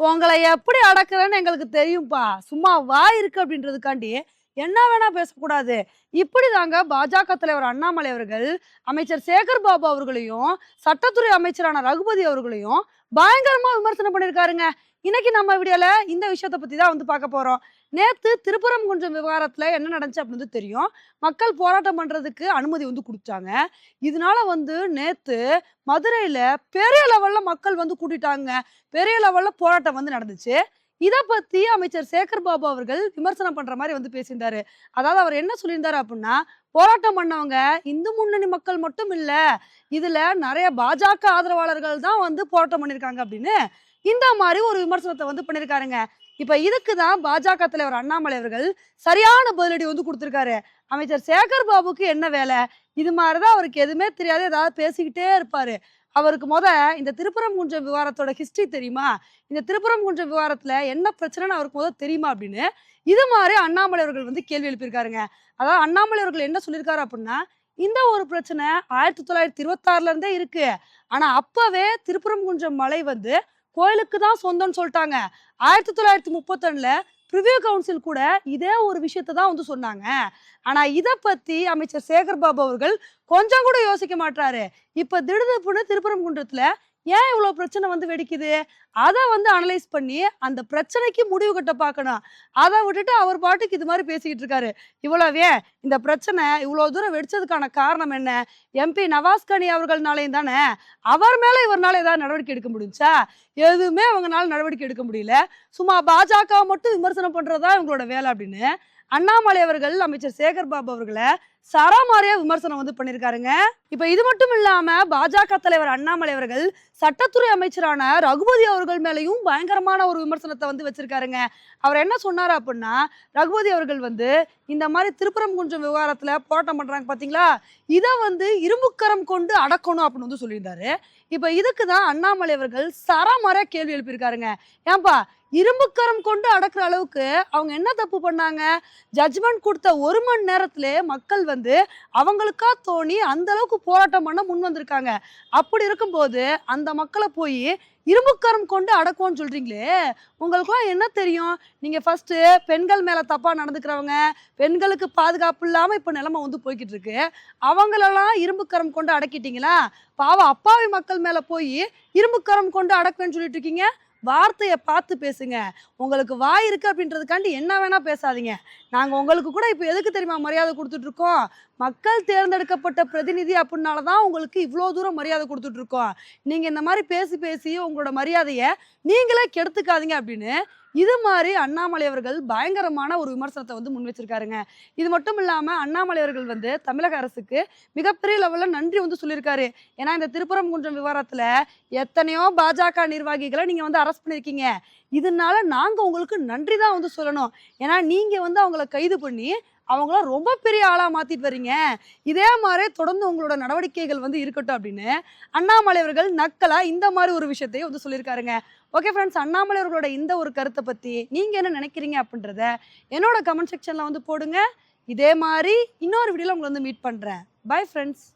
உங்களை எப்படி அடக்குறேன்னு எங்களுக்கு தெரியும்ப்பா சும்மா வா இருக்கு அப்படின்றதுக்காண்டி என்ன வேணா பேசக்கூடாது. இப்படி தாங்க பாஜக தலைவர் அண்ணாமலை அவர்கள் அமைச்சர் சேகர் பாபு அவர்களையும் சட்டத்துறை அமைச்சரான ரகுபதி அவர்களையும் பயங்கரமா விமர்சனம் பண்ணியிருக்காருங்க. இன்னைக்கு நம்ம வீடியோல இந்த விஷயத்த பத்தி தான் வந்து பார்க்க போறோம். நேத்து திருப்பரங்குன்றம் விவகாரத்துல என்ன நடந்துச்சு அப்படின்னு வந்து தெரியும். மக்கள் போராட்டம் பண்றதுக்கு அனுமதி வந்து கொடுத்தாங்க இதனால வந்து நேத்து மதுரையில பெரிய லெவல்ல மக்கள் வந்து கூட்டிட்டாங்க. பெரிய லெவல்ல போராட்டம் வந்து நடந்துச்சு. இதை பத்தி அமைச்சர் சேகர் பாபு அவர்கள் விமர்சனம் பண்ற மாதிரி வந்து பேசியிருந்தாரு. அதாவது அவர் என்ன சொல்லியிருந்தாரு அப்படின்னா போராட்டம் பண்ணவங்க இந்து முன்னணி மக்கள் மட்டும் இல்ல இதுல நிறைய பாஜக ஆதரவாளர்கள் தான் வந்து போராட்டம் பண்ணியிருக்காங்க அப்படின்னு இந்த மாதிரி ஒரு விமர்சனத்தை வந்து பண்ணியிருக்காருங்க இப்ப இதுக்கு தான் பாஜக தலைவர் அண்ணாமலை அவர்கள் சரியான பதிலடி வந்து கொடுத்துருக்காரு. அமைச்சர் சேகர் பாபுக்கு என்ன வேலை? இது மாதிரிதான் அவருக்கு எதுவுமே தெரியாது. ஏதாவது பேசிக்கிட்டே இருப்பாரு. அவருக்கு முத இந்த திருப்பரங்குன்றம் விவகாரத்தோட ஹிஸ்டரி தெரியுமா? இந்த திருப்பரங்குன்றம் விவகாரத்துல என்ன பிரச்சனைன்னு அவருக்கு முதல் தெரியுமா அப்படின்னு? இது மாதிரி அண்ணாமலை அவர்கள் வந்து கேள்வி எழுப்பியிருக்காருங்க. அதாவது அண்ணாமலை அவர்கள் என்ன சொல்லியிருக்காரு அப்படின்னா இந்த ஒரு பிரச்சனை ஆயிரத்தி தொள்ளாயிரத்தி இருபத்தாறுல இருந்தே இருக்கு. ஆனா அப்பவே திருப்பரங்குன்றம் மலை வந்து கோயிலுக்கு தான் சொந்தம்னு சொல்லிட்டாங்க. ஆயிரத்தி தொள்ளாயிரத்தி முப்பத்தொன்னுல ப்ரிவியூ கவுன்சில் கூட இதே ஒரு விஷயத்தை தான் வந்து சொன்னாங்க. ஆனால் இதை பற்றி அமைச்சர் சேகர் பாபு அவர்கள் கொஞ்சம் கூட யோசிக்க மாட்டாரு இப்ப திடுதிப்புன்னு திருப்பரங்குன்றத்தில் ஏன் இவ்வளோ பிரச்சனை வந்து வெடிக்குது? அதை வந்து அனலைஸ் பண்ணி அந்த பிரச்சனைக்கு முடிவு கட்ட பார்க்கணும் அதை விட்டுட்டு அவர் பாட்டுக்கு இது மாதிரி பேசிக்கிட்டு இருக்காரு. இவ்வளோவே இந்த பிரச்சனை இவ்வளோ தூரம் வெடிச்சதுக்கான காரணம் என்ன? எம்பி நவாஸ்கனி அவர்கள்னாலையும் தானே? அவர் மேலே இவர்னால ஏதாவது நடவடிக்கை எடுக்க முடிஞ்சா? எதுவுமே அவங்களால நடவடிக்கை எடுக்க முடியல. சும்மா பாஜக மட்டும் விமர்சனம் பண்ணுறதா இவங்களோட வேலை அப்படின்னு அண்ணாமலை அவர்கள் அமைச்சர் சேகர் பாபு அவர்களை சரமாரியா விமர்சனம் வந்து பண்ணியிருக்காருங்க இப்ப இது மட்டும் இல்லாம பாஜக தலைவர் அண்ணாமலை அவர்கள் சட்டத்துறை அமைச்சரான ரகுபதி அவர்கள் மேலையும் பயங்கரமான ஒரு விமர்சனத்தை வந்து வச்சிருக்காருங்க. அவர் என்ன சொன்னாரு அப்படின்னா ரகுபதி அவர்கள் வந்து இந்த மாதிரி திருப்பரங்குன்றம் விவகாரத்துல போராட்டம் பண்றாங்க பாத்தீங்களா? இதை வந்து இரும்புக்கரம் கொண்டு அடக்கணும் அப்படின்னு வந்து சொல்லியிருந்தாரு. இப்ப இதுக்கு தான் அண்ணாமலை அவர்கள் சரமாரியா கேள்வி எழுப்பியிருக்காருங்க. ஏன்பா இரும்புக்கரம் கொண்டு அடக்குற அளவுக்கு அவங்க என்ன தப்பு பண்ணாங்க? ஜட்ஜ்மெண்ட் கொடுத்த ஒரு மணி நேரத்திலே மக்கள் வந்து அவங்களுக்கா தோணி அந்த அளவுக்கு போராட்டம் பண்ண முன் வந்திருக்காங்க. அப்படி இருக்கும்போது அந்த மக்களை போய் இரும்புக்கரம் கொண்டு அடக்குவோம்னு சொல்றீங்களே உங்களுக்குலாம் என்ன தெரியும்? நீங்க ஃபர்ஸ்ட் பெண்கள் மேல தப்பா நடந்துக்கிறவங்க பெண்களுக்கு பாதுகாப்பு இல்லாம இப்ப நிலைமை வந்து போய்கிட்டு இருக்கு அவங்களெல்லாம் இரும்புக்கரம் கொண்டு அடக்கிட்டீங்களா? பாவம் அப்பாவி மக்கள் மேல போய் இரும்புக்கரம் கொண்டு அடக்குவேன்னு சொல்லிட்டு இருக்கீங்க. வார்த்தையை பார்த்து பேசுங்க. உங்களுக்கு வாய் இருக்கு அப்படின்றதுக்காண்டி என்ன வேணால் பேசாதீங்க. நாங்கள் உங்களுக்கு கூட இப்போ எதுக்கு தெரியுமா மரியாதை கொடுத்துட்ருக்கோம்? மக்கள் தேர்ந்தெடுக்கப்பட்ட பிரதிநிதி அப்படின்னால தான் உங்களுக்கு இவ்வளோ தூரம் மரியாதை கொடுத்துட்ருக்கோம். நீங்கள் இந்த மாதிரி பேசி பேசி உங்களோட மரியாதையை நீங்களே கெடுத்துக்காதீங்க அப்படின்னு இது மாதிரி அண்ணாமலை அவர்கள் பயங்கரமான ஒரு விமர்சனத்தை வந்து முன் வச்சிருக்காருங்க. இது மட்டும் இல்லாமல் அண்ணாமலை அவர்கள் வந்து தமிழக அரசுக்கு மிகப்பெரிய லெவலில் நன்றி வந்து சொல்லியிருக்காரு. ஏன்னா இந்த திருப்பரங்குன்றம் விவகாரத்தில் எத்தனையோ பாஜக நிர்வாகிகளை நீங்கள் வந்து அரெஸ்ட் பண்ணியிருக்கீங்க இதனால நாங்கள் உங்களுக்கு நன்றி தான் வந்து சொல்லணும். ஏன்னா நீங்கள் வந்து அவங்கள கைது பண்ணி அவங்கள ரொம்ப பெரிய ஆளாக மாற்றிட்டு வர்றீங்க. இதே மாதிரி தொடர்ந்து உங்களோட நடவடிக்கைகள் வந்து இருக்கட்டும் அப்படின்னு அண்ணாமலை அவர்கள் நக்கலாக இந்த மாதிரி ஒரு விஷயத்தையும் வந்து சொல்லியிருக்காருங்க. ஓகே ஃப்ரெண்ட்ஸ் அண்ணாமலை அவர்களோட இந்த ஒரு கருத்தை பற்றி நீங்கள் என்ன நினைக்கிறீங்க அப்படின்றத என்னோட கமெண்ட் செக்ஷனில் வந்து போடுங்க. இதே மாதிரி இன்னொரு வீடியோவில் உங்களை வந்து மீட் பண்ணுறேன் பை ஃப்ரெண்ட்ஸ்